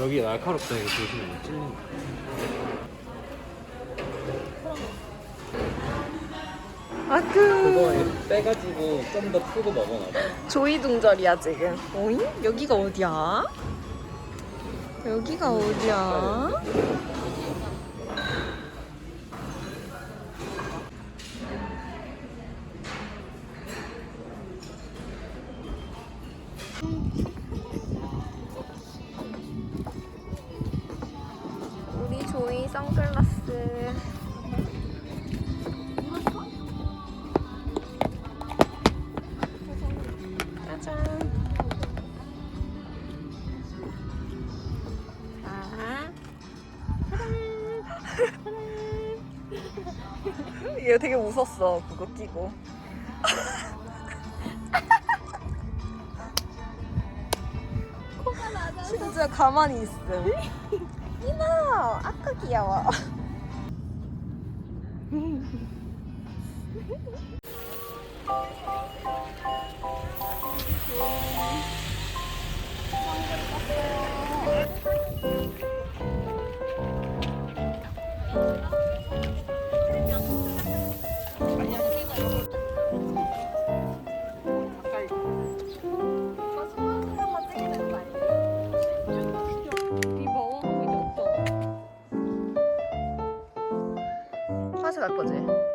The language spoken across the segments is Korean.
여기 날카롭다 이거 조심해 찔린다 아구. 그거 빼가지고 좀 더 푸고 먹어놔 조이 둥절이야 지금. 오잉? 여기가 어디야? 여기가 어디야? 우 얘 되게 웃었어, 그거 끼고. 진짜 가만히 있음. 이나, 아까 귀여워. 화 세갈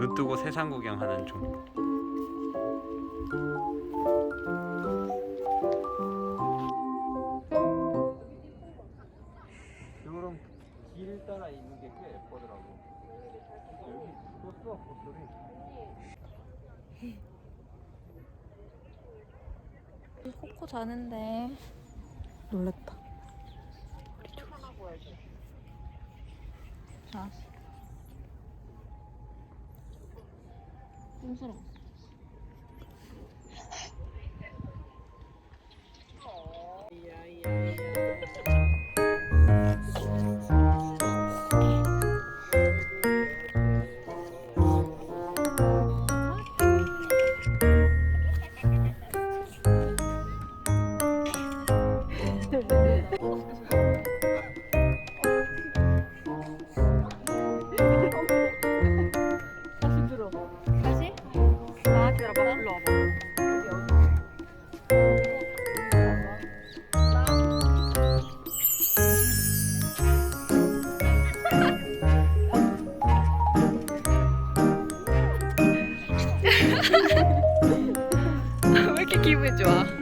눈 뜨고 세상 구경하는 중. 이런 길 따라 있는 게 꽤 예쁘더라고. 여기 꽃도 꽃들이 코코 자는데. 놀랬다. 자. 꼼스러워. 다시? 아, 기다려봐. 일로 와봐. 왜 이렇게 기분이 좋아?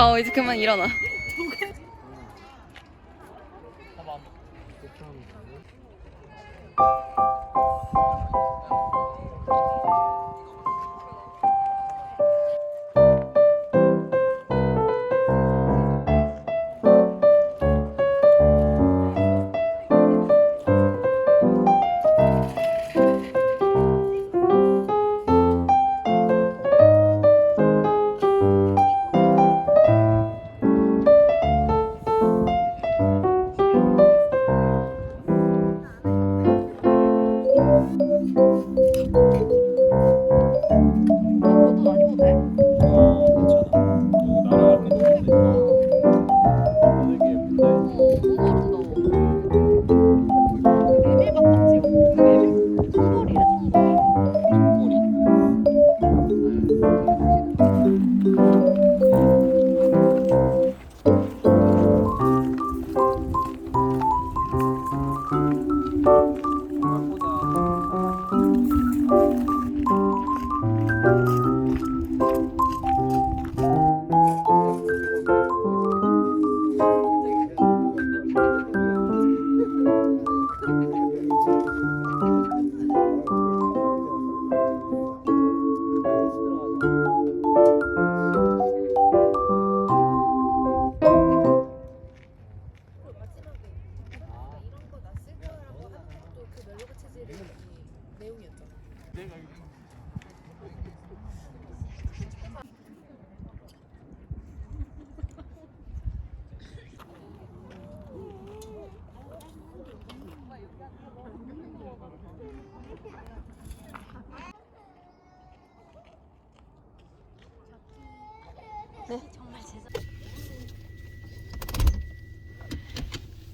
어 이제 그만 일어나. 봐봐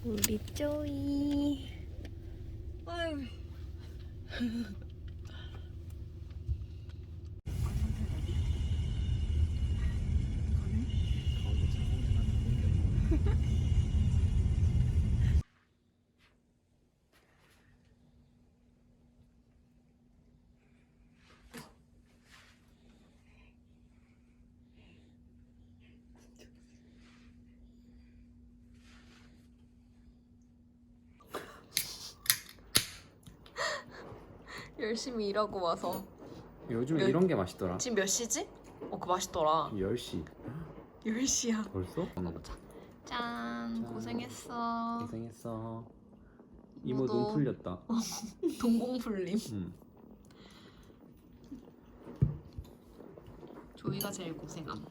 우리 쪼이. 아유. 열심히 일하고 와서 요즘 몇- 이런 게 맛있더라 지금 몇 시지? 어, 그 맛있더라. 10시 10시야. 벌써? 먹어보자. 짠, 짠. 고생했어. 고생했어 이모. 눈 풀렸다 동공풀림. 응. 조이가 제일 고생함.